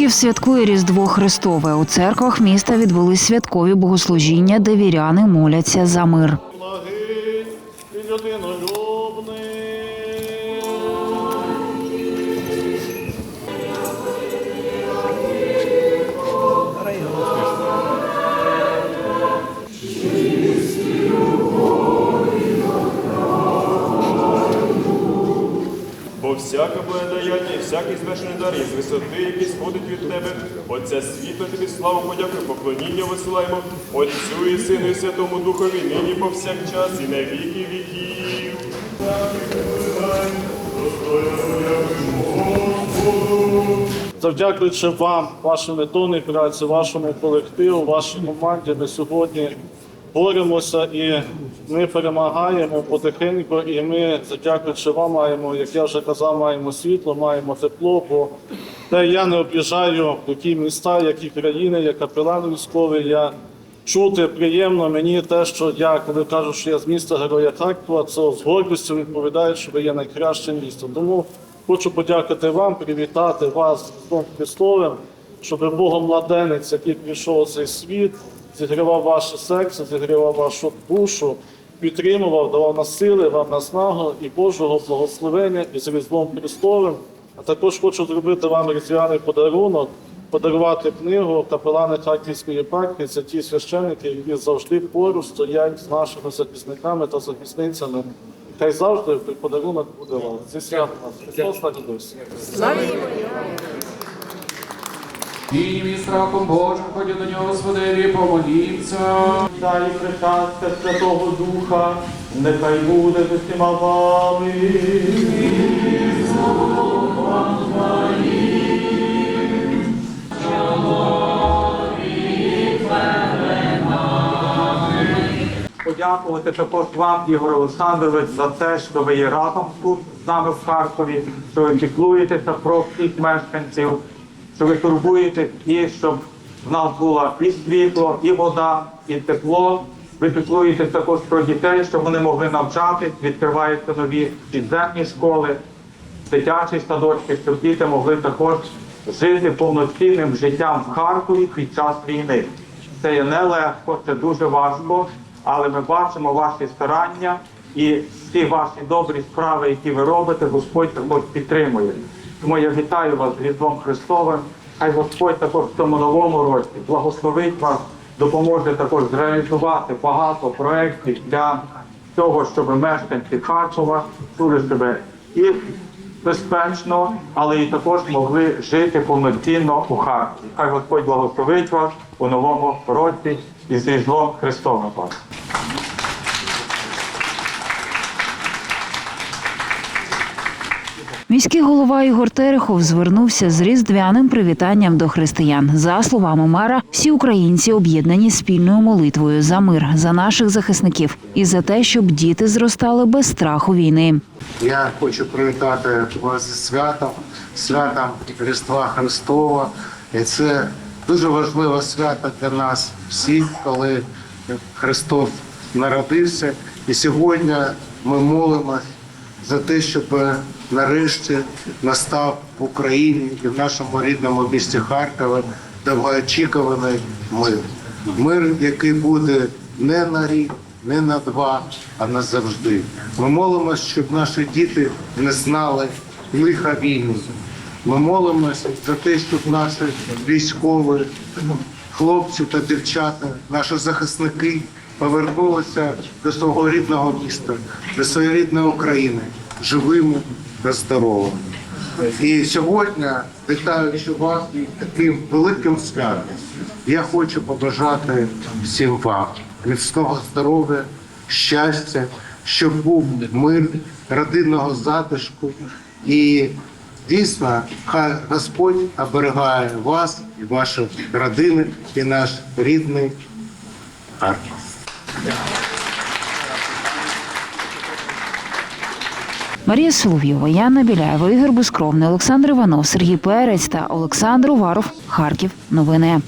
Харків святкує Різдво Христове. У церквах міста відбулись святкові богослужіння, де віряни моляться за мир. Бо всяке благодаяння, всякий звершений дар із висоти, який сходить від тебе, Отця світла тобі славу подяку, поклоніння висилаємо Отцю і Сину і Святому Духові, нині повсякчас і на віки віків. Завдякуючи вам, вашій методній праці, вашому колективу, вашій команді, ми сьогодні боремося і ми перемагаємо потихеньку. І ми, завдякуючи вам, маємо, як я вже казав, маємо світло, маємо тепло. Бо де я не об'їжджаю такі міста, які країни, як капелан військовий. Я чути приємно мені те, що я, коли кажу, що я з міста Героя Харкова, це з гордістю відповідає, що ви є найкраще місто. Тому хочу подякувати вам, привітати вас з Різдвом Христовим, щоб Богом младенець, який прийшов у цей світ, зігрівав ваше серце, зігрівав вашу душу, підтримував, давав на сили, вам наснагу і Божого благословення і з Різдвом Христовим. А також хочу зробити вам різдвяний подарунок, подарувати книгу капелани Харківської єпархії. Це ті священники, які завжди поруч стоять з нашими захисниками та захисницями. Хай завжди подарунок буде вам. Зі святом. Христос на дідусь. І страхом Божим, ходять до нього, Господеві, помолімся. Дай причастя Святого Духа, нехай буде з усіма вами. подякувати також вам, Ігор Олександрович, за те, що ви є разом тут з нами в Харкові, що ви піклуєтеся про всіх мешканців, що ви турбуєте і щоб в нас було і світло, і вода, і тепло. Ви піклуєтесь також про дітей, щоб вони могли навчатись, відкриваються нові підземні школи, дитячі садочки, щоб діти могли також жити повноцінним життям в Харкові під час війни. Це є нелегко, це дуже важко, але ми бачимо ваші старання і всі ваші добрі справи, які ви робите, Господь також підтримує. Тому я вітаю вас з Різдвом Христовим. Хай Господь також в цьому новому році благословить вас, допоможе також зреалізувати багато проєктів для того, щоб мешканці Харкова чули себе і безпечно, але і також могли жити повноцінно у Харкові. Хай Господь благословить вас у новому році і з Різдвом Христовим вас. Міський голова Ігор Терехов звернувся з різдвяним привітанням до християн. За словами мера, всі українці об'єднані спільною молитвою за мир, за наших захисників і за те, щоб діти зростали без страху війни. Я хочу привітати вас зі святом, святом Різдва Христова. І це дуже важливе свято для нас всіх, коли Христос народився. І сьогодні ми молимось за те, щоб нарешті настав в Україні і в нашому рідному місті Харкові довгоочікуваний мир. Мир, який буде не на рік, не на два, а назавжди. Ми молимося, щоб наші діти не знали лиха війни. Ми молимося за те, щоб наші військові, хлопці та дівчата, наші захисники повернулися до свого рідного міста, до своєї рідної України, живими та здоровими. І сьогодні, вітаючи вас таким великим святом, я хочу побажати всім вам міцного здоров'я, щастя, щоб був мир, родинного затишку. І дійсно, хай Господь оберігає вас і ваші родини, і наш рідний Харків. Марія Соловйова, Яна Біляєва, Ігор Безкровний, Олександр Іванов, Сергій Перець та Олександр Уваров. Харків. Новини.